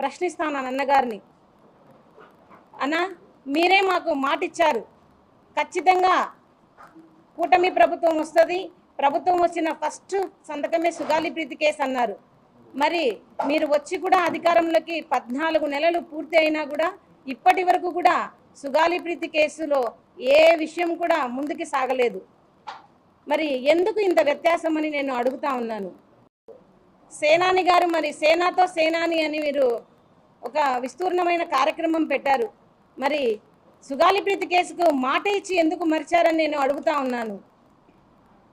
ప్రశ్నిస్తాను అన్నగారిని అన్న మీరే మాకు మాట ఇచ్చారు ఖచ్చితంగా కూటమి ప్రభుత్వం వస్తుంది. ప్రభుత్వం వచ్చిన ఫస్ట్ సంతకమే సుగాలి ప్రీతి కేసు అన్నారు. మరి మీరు వచ్చి కూడా అధికారంలోకి పద్నాలుగు నెలలు పూర్తి అయినా కూడా ఇప్పటి వరకు కూడా సుగాలి ప్రీతి కేసులో ఏ విషయం కూడా ముందుకు సాగలేదు. మరి ఎందుకు ఇంత వ్యత్యాసం అని నేను అడుగుతా ఉన్నాను. సేనాని గారు మరి సేనాతో సేనాని అని మీరు ఒక విస్తూర్ణమైన కార్యక్రమం పెట్టారు. మరి సుగాలి ప్రీతి కేసుకు మాట ఇచ్చి ఎందుకు మరిచారని నేను అడుగుతా ఉన్నాను.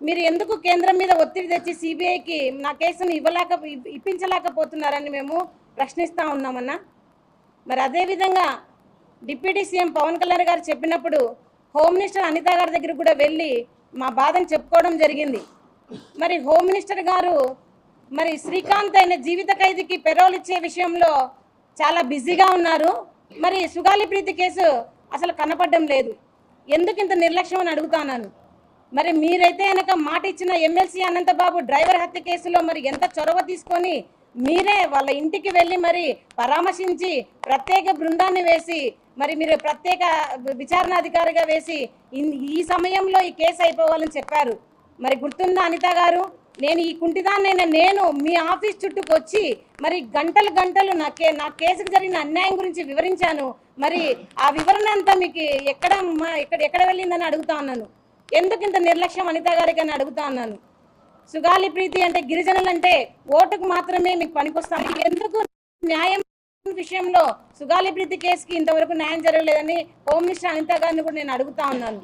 మీరు ఎందుకు కేంద్రం మీద ఒత్తిడి తెచ్చి సిబిఐకి నా కేసును ఇవ్వలేక ఇప్పించలేకపోతున్నారని మేము ప్రశ్నిస్తూ ఉన్నామన్నా? మరి అదేవిధంగా డిప్యూటీ సీఎం పవన్ కళ్యాణ్ గారు చెప్పినప్పుడు హోమ్ మినిస్టర్ అనిత గారి దగ్గర కూడా వెళ్ళి మా బాధను చెప్పుకోవడం జరిగింది. మరి హోమ్ మినిస్టర్ గారు మరి శ్రీకాంత్ అయిన జీవిత ఖైదీకి పెరోల్ ఇచ్చే విషయంలో చాలా బిజీగా ఉన్నారు. మరి సుగాలి ప్రీతి కేసు అసలు కనపడడం లేదు. ఎందుకు ఇంత నిర్లక్ష్యం అని అడుగుతాను మరి మీరైతే కనుక మాట ఇచ్చిన ఎమ్మెల్సీ అనంతబాబు డ్రైవర్ హత్య కేసులో మరి ఎంత చొరవ తీసుకొని మీరే వాళ్ళ ఇంటికి వెళ్ళి మరి పరామర్శించి ప్రత్యేక బృందాన్ని వేసి మరి మీరు ప్రత్యేక విచారణాధికారిగా వేసి ఈ సమయంలో ఈ కేసు అయిపోవాలని చెప్పారు. మరి గుర్తుందా అనిత గారు? నేను ఈ కుంటిదాన్నైన నేను మీ ఆఫీస్ చుట్టూకు వచ్చి మరి గంటలు గంటలు నా కే నా కేసుకు జరిగిన అన్యాయం గురించి వివరించాను. మరి ఆ వివరణ అంతా మీకు ఎక్కడ ఎక్కడ ఎక్కడ వెళ్ళిందని అడుగుతా ఉన్నాను. ఎందుకు ఇంత నిర్లక్ష్యం అనిత గారికి అని అడుగుతా ఉన్నాను. సుగాలి ప్రీతి అంటే గిరిజనులు అంటే ఓటుకు మాత్రమే మీకు పనికొస్తాను ఎందుకు న్యాయం విషయంలో సుగాలి ప్రీతి కేసుకి ఇంతవరకు న్యాయం జరగలేదని హోమ్ మినిస్టర్ అనిత గారిని కూడా నేను అడుగుతా ఉన్నాను.